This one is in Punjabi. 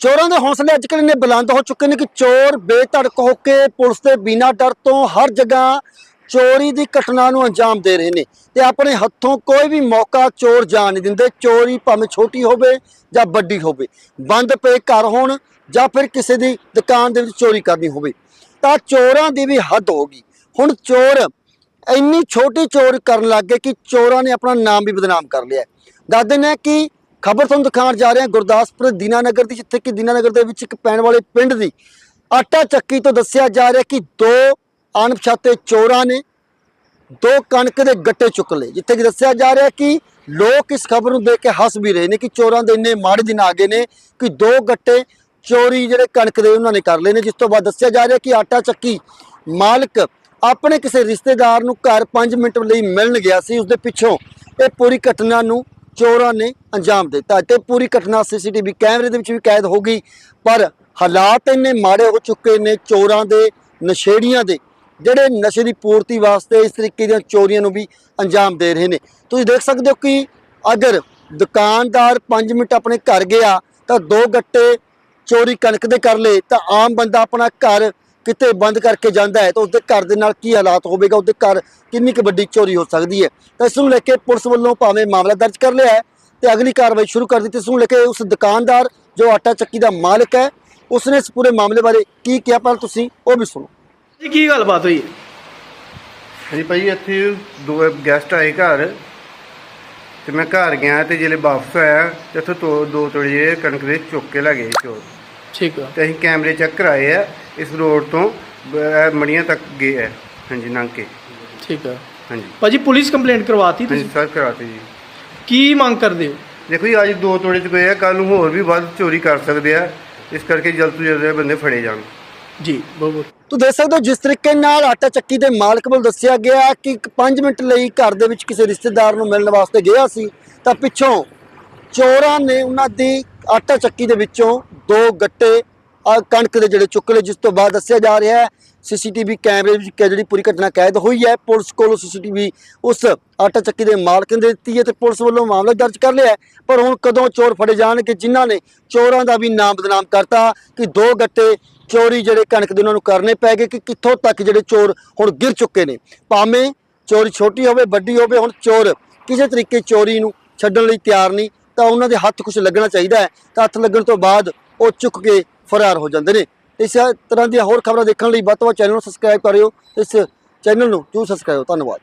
ਚੋਰਾਂ ਦੇ ਹੌਸਲੇ ਅੱਜ ਕੱਲ੍ਹ ਇੰਨੇ ਬੁਲੰਦ ਹੋ ਚੁੱਕੇ ਨੇ ਕਿ ਚੋਰ ਬੇਧੜਕ ਹੋ ਕੇ ਪੁਲਿਸ ਦੇ ਬਿਨਾਂ ਡਰ ਤੋਂ ਹਰ ਜਗ੍ਹਾ ਚੋਰੀ ਦੀ ਘਟਨਾ ਨੂੰ ਅੰਜਾਮ ਦੇ ਰਹੇ ਨੇ ਤੇ ਆਪਣੇ ਹੱਥੋਂ ਕੋਈ ਵੀ ਮੌਕਾ ਚੋਰ ਜਾਣ ਨਹੀਂ ਦਿੰਦੇ ਚੋਰੀ ਭਾਵੇਂ ਛੋਟੀ ਹੋਵੇ ਜਾਂ ਵੱਡੀ ਹੋਵੇ, ਬੰਦ ਪਏ ਘਰ ਹੋਣ ਜਾਂ ਫਿਰ ਕਿਸੇ ਦੀ ਦੁਕਾਨ ਦੇ ਵਿੱਚ ਚੋਰੀ ਕਰਨੀ ਹੋਵੇ, ਤਾਂ ਚੋਰਾਂ ਦੀ ਵੀ ਹੱਦ ਹੋ ਗਈ ਹੁਣ ਚੋਰ ਇੰਨੀ ਛੋਟੀ ਚੋਰ ਕਰਨ ਲੱਗ ਗਏ ਕਿ ਚੋਰਾਂ ਨੇ ਆਪਣਾ ਨਾਮ ਵੀ ਬਦਨਾਮ ਕਰ ਲਿਆ ਹੈ। ਦੱਸਦੇ ਨੇ ਕਿ ਖਬਰ ਤੁਹਾਨੂੰ ਦਿਖਾਉਣ ਜਾ ਰਹੇ ਹਾਂ ਗੁਰਦਾਸਪੁਰ ਦੀਨਾਨਗਰ ਦੀ, ਜਿੱਥੇ ਕਿ ਦੀਨਾਨਗਰ ਦੇ ਵਿੱਚ ਇੱਕ ਪੈਣ ਵਾਲੇ ਪਿੰਡ ਦੀ ਆਟਾ ਚੱਕੀ ਤੋਂ ਦੱਸਿਆ ਜਾ ਰਿਹਾ ਕਿ ਦੋ ਅਣਪਛਾਤੇ ਚੋਰਾਂ ਨੇ ਦੋ ਕਣਕ ਦੇ ਗੱਟੇ ਚੁੱਕ ਲਏ, ਜਿੱਥੇ ਕਿ ਦੱਸਿਆ ਜਾ ਰਿਹਾ ਕਿ ਲੋਕ ਇਸ ਖਬਰ ਨੂੰ ਦੇਖ ਕੇ ਹੱਸ ਵੀ ਰਹੇ ਨੇ ਕਿ ਚੋਰਾਂ ਦੇ ਇੰਨੇ ਮਾੜੇ ਦਿਨ ਆ ਗਏ ਨੇ ਕਿ ਦੋ ਗੱਟੇ ਚੋਰੀ ਜਿਹੜੇ ਕਣਕ ਦੇ ਉਹਨਾਂ ਨੇ ਕਰ ਲਏ ਨੇ, ਜਿਸ ਤੋਂ ਬਾਅਦ ਦੱਸਿਆ ਜਾ ਰਿਹਾ ਕਿ ਆਟਾ ਚੱਕੀ ਮਾਲਕ ਆਪਣੇ ਕਿਸੇ ਰਿਸ਼ਤੇਦਾਰ ਨੂੰ ਘਰ 5 ਮਿੰਟ ਲਈ ਮਿਲਣ ਗਿਆ ਸੀ, ਉਸਦੇ ਪਿੱਛੋਂ ਇਹ ਪੂਰੀ ਘਟਨਾ ਨੂੰ ਚੋਰਾਂ ਨੇ ਅੰਜਾਮ ਦਿੱਤਾ ਤੇ ਪੂਰੀ ਘਟਨਾ ਸੀਸੀਟੀਵੀ ਕੈਮਰੇ ਦੇ ਵਿੱਚ ਵੀ ਕੈਦ ਹੋ ਗਈ। ਪਰ ਹਾਲਾਤ ਇੰਨੇ ਮਾੜੇ ਹੋ ਚੁੱਕੇ ਨੇ ਚੋਰਾਂ ਦੇ, ਨਸ਼ੇੜੀਆਂ ਦੇ, ਜਿਹੜੇ ਨਸ਼ੇ ਦੀ ਪੂਰਤੀ ਵਾਸਤੇ ਇਸ ਤਰੀਕੇ ਦੀਆਂ ਚੋਰੀਆਂ ਨੂੰ ਵੀ ਅੰਜਾਮ ਦੇ ਰਹੇ ਨੇ। ਤੁਸੀਂ ਦੇਖ ਸਕਦੇ ਹੋ ਕਿ ਅਗਰ ਦੁਕਾਨਦਾਰ 5 ਮਿੰਟ ਆਪਣੇ ਘਰ ਗਿਆ ਤਾਂ ਦੋ ਗੱਟੇ ਚੋਰੀ ਕਣਕ ਦੇ ਕਰ ਲਏ ਤਾਂ ਆਮ ਬੰਦਾ ਆਪਣਾ ਘਰ ਕਿਤੇ ਬੰਦ ਕਰਕੇ ਜਾਂਦਾ ਹੈ ਤਾਂ ਉਸਦੇ ਘਰ ਦੇ ਨਾਲ ਕੀ ਹਾਲਾਤ ਹੋਵੇਗਾ? ਉਸਦੇ ਘਰ ਕਿੰਨੀ ਕੁ ਵੱਡੀ ਚੋਰੀ ਹੋ ਸਕਦੀ ਹੈ? ਤਾਂ ਇਸ ਨੂੰ ਲੈ ਕੇ ਪੁਲਿਸ ਵੱਲੋਂ ਭਾਵੇਂ ਮਾਮਲਾ ਦਰਜ ਕਰ ਲਿਆ ਹੈ ਤੇ ਅਗਲੀ ਕਾਰਵਾਈ ਸ਼ੁਰੂ ਕਰ ਦਿੱਤੀ। ਇਸ ਨੂੰ ਲੈ ਕੇ ਉਸ ਦੁਕਾਨਦਾਰ ਜੋ ਆਟਾ ਚੱਕੀ ਦਾ ਮਾਲਕ ਹੈ ਉਸਨੇ ਇਸ ਪੂਰੇ ਮਾਮਲੇ ਬਾਰੇ ਕੀ ਕਿਹਾ? ਪਰ ਤੁਸੀਂ ਉਹ ਵੀ ਸੁਣੋ। ਜੀ ਕੀ ਗੱਲਬਾਤ ਹੋਈ? ਹੈ? ਹਾਂਜੀ ਭਾਈ ਇੱਥੇ ਦੋ ਗੈਸਟ ਆਏ ਘਰ ਤੇ ਮੈਂ ਘਰ ਗਿਆ ਤੇ ਜਿਹੜੇ ਵਾਪਸ ਆਇਆ ਤੇ ਉੱਥੇ ਦੋ ਦੋ ਤੋੜੇ ਜਿਹੜੇ ਕਣਕ ਦੇ ਚੁੱਕ ਕੇ ਲੈ ਗਏ ਚੋਰ। ਠੀਕ ਆ। ਤੇ ਅਸੀਂ ਕੈਮਰੇ ਚੈੱਕ ਕਰਾਏ ਆ ਇਸ ਰੋਡ ਤੋਂ ਮੜੀਆਂ ਤੱਕ ਗਏ ਆ। ਹਾਂਜੀ ਲੰਘ ਕੇ। ਠੀਕ ਆ। ਹਾਂਜੀ। ਭਾਜੀ ਪੁਲਿਸ ਕੰਪਲੇਂਟ ਕਰਵਾਤੀ ਹਾਂਜੀ ਤੁਸੀਂ? ਸਰ ਕਰਾਤੇ ਜੀ। ਕੀ ਮੰਗ ਕਰਦੇ ਹੋ? ਦੇਖੋ ਜੀ ਅੱਜ ਦੋ ਤੋੜੇ ਚ ਗਏ ਆ ਕੱਲ ਨੂੰ ਹੋਰ ਵੀ ਵੱਧ ਚੋਰੀ ਕਰ ਸਕਦੇ ਆ। ਇਸ ਕਰਕੇ ਜਲਦ ਤੋਂ ਜਲਦ ਇਹ ਬੰਦੇ ਫੜੇ ਜਾਣ। ਜੀ ਬਹੁਤ ਬਹੁਤ। ਤੂੰ ਦੇਖ ਸਕਦੇ ਹੋ ਜਿਸ ਤਰੀਕੇ ਨਾਲ ਆਟਾ ਚੱਕੀ ਦੇ ਮਾਲਕ ਵੱਲ ਦੱਸਿਆ ਗਿਆ ਕਿ 5 ਮਿੰਟ ਲਈ ਘਰ ਦੇ ਵਿੱਚ ਕਿਸੇ ਰਿਸ਼ਤੇਦਾਰ ਨੂੰ ਮਿਲਣ ਵਾਸਤੇ ਗਿਆ ਸੀ ਤਾਂ ਪਿੱਛੋਂ ਚੋਰਾਂ ਨੇ ਉਹਨਾਂ ਦੀ ਆਟਾ ਚੱਕੀ ਦੇ ਵਿੱਚੋਂ ਦੋ ਗੱਟੇ ਅ, ਕਣਕ ਦੇ ਜਿਹੜੇ ਚੁੱਕ ਲਏ ਜਿਸ ਤੋਂ ਬਾਅਦ ਦੱਸਿਆ ਜਾ ਰਿਹਾ ਹੈ ਸੀਸੀਟੀਵੀ ਕੈਮਰੇ ਵਿੱਚ ਕਿ ਜਿਹੜੀ ਪੂਰੀ ਘਟਨਾ ਕੈਦ ਹੋਈ ਹੈ ਪੁਲਿਸ ਕੋਲੋਂ ਸੀਸੀਟੀਵੀ ਉਸ ਆਟਾ ਚੱਕੀ ਦੇ ਮਾਲਕ ਨੇ ਦਿੱਤੀ ਹੈ ਤੇ ਪੁਲਿਸ ਵੱਲੋਂ ਮਾਮਲਾ ਦਰਜ ਕਰ ਲਿਆ ਪਰ ਹੁਣ ਕਦੋਂ ਚੋਰ ਫੜੇ ਜਾਣਗੇ ਜਿਨ੍ਹਾਂ ਨੇ ਚੋਰਾਂ ਦਾ ਵੀ ਨਾਮ ਬਦਨਾਮ ਕਰਤਾ ਕਿ ਦੋ ਗੱਟੇ ਚੋਰੀ ਜਿਹੜੇ ਕਣਕ ਦੇ ਉਹਨਾਂ ਨੂੰ ਕਰਨੇ ਪੈ ਗਏ ਕਿ ਕਿੱਥੋਂ ਤੱਕ ਜਿਹੜੇ ਚੋਰ ਹੁਣ ਗਿਰ ਚੁੱਕੇ ਨੇ। ਭਾਵੇਂ ਚੋਰੀ ਛੋਟੀ ਹੋਵੇ ਵੱਡੀ ਹੋਵੇ ਹੁਣ ਚੋਰ ਕਿਸੇ ਤਰੀਕੇ ਚੋਰੀ ਨੂੰ ਛੱਡਣ ਲਈ ਤਿਆਰ ਨਹੀਂ ਤਾਂ ਉਹਨਾਂ ਦੇ ਹੱਥ ਕੁਝ ਲੱਗਣਾ ਚਾਹੀਦਾ ਹੈ। ਤਾਂ ਹੱਥ ਲੱਗਣ ਤੋਂ ਬਾਅਦ ਉਹ ਚੁੱਕ ਕੇ ਫਰਾਰ ਹੋ ਜਾਂਦੇ ਨੇ। ਇਸ ਤਰ੍ਹਾਂ ਦੀਆਂ ਹੋਰ ਖਬਰਾਂ ਦੇਖਣ ਲਈ ਵੱਧ ਤੋਂ ਵੱਧ ਚੈਨਲ ਨੂੰ ਸਬਸਕ੍ਰਾਈਬ ਕਰਿਓ ਇਸ ਚੈਨਲ ਨੂੰ ਜਰੂਰ ਸਬਸਕ੍ਰਾਈਬ ਧੰਨਵਾਦ।